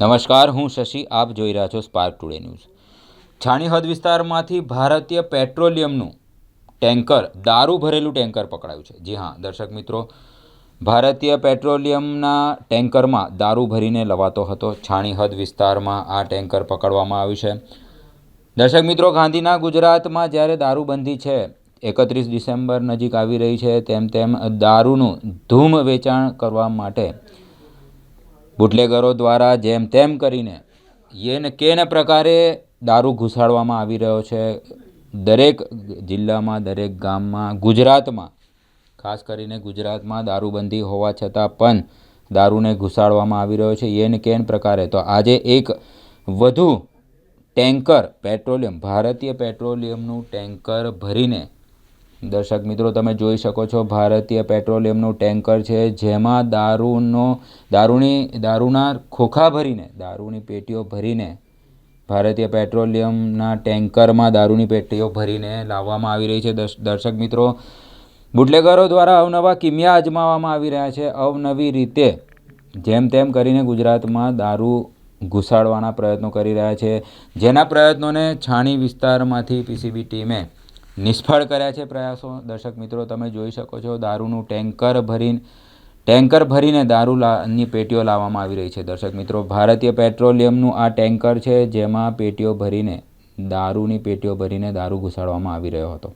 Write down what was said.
નમસ્કાર, હું શશી, આપ જોઈ રહ્યા છો સ્પાર્ક ટુડે ન્યૂઝ છાણી હદ વિસ્તારમાંથી ભારતીય પેટ્રોલિયમનું ટેન્કર, દારૂ ભરેલું ટેન્કર પકડાયું છે. જી હા, દર્શક મિત્રો, ભારતીય પેટ્રોલિયમના ટેન્કરમાં દારૂ ભરીને લવાતો હતો. છાણી હદ વિસ્તારમાં આ ટેન્કર પકડવામાં આવ્યું છે. દર્શક મિત્રો, ગાંધીના ગુજરાતમાં જ્યારે દારૂબંધી છે, એકત્રીસ ડિસેમ્બર નજીક આવી રહી છે, તેમ તેમ દારૂનું ધૂમ વેચાણ કરવા માટે બુટલેગરો દ્વારા જેમ તેમ કરીને યેન કેન પ્રકારે દારૂ ઘુસાડવામાં આવી રહ્યો છે. દરેક જિલ્લામાં, દરેક ગામમાં, ગુજરાતમાં, ખાસ કરીને ગુજરાતમાં દારૂબંધી હોવા છતાં પણ દારૂને ઘુસાડવામાં આવી રહ્યો છે યેન કેન પ્રકારે. તો આજે એક વધુ ટેન્કર, પેટ્રોલિયમ, ભારતીય પેટ્રોલિયમનું ટેન્કર ભરીને દર્શક મિત્રો, તમે જોઈ શકો છો ભારતીય પેટ્રોલિયમનું ટેન્કર છે, જેમાં દારૂનો, દારૂની, દારૂના ખોખા ભરીને, દારૂની પેટીઓ ભરીને ભારતીય પેટ્રોલિયમના ટેન્કરમાં દારૂની પેટીઓ ભરીને લાવવામાં આવી રહી છે. દર્શક મિત્રો, બુટલેગરો દ્વારા અવનવા કિમિયા અજમાવવામાં આવી રહ્યા છે. અવનવી રીતે જેમ તેમ કરીને ગુજરાતમાં દારૂ ઘુસાડવાના પ્રયત્નો કરી રહ્યા છે. જેના પ્રયત્નોને છાણી વિસ્તારમાંથી પીસીબી ટીમે નિષ્ફળ કર્યા છે પ્રયાસો. દર્શક મિત્રો, તમે જોઈ શકો છો દારૂનું ટેન્કર ભરીને ટેન્કર ભરીને દારૂ લાની પેટીઓ લાવવામાં આવી રહી છે. દર્શક મિત્રો, ભારતીય પેટ્રોલિયમનું આ ટેન્કર છે જેમાં પેટીઓ ભરીને, દારૂની પેટીઓ ભરીને દારૂ ઘુસાડવામાં આવી રહ્યો હતો.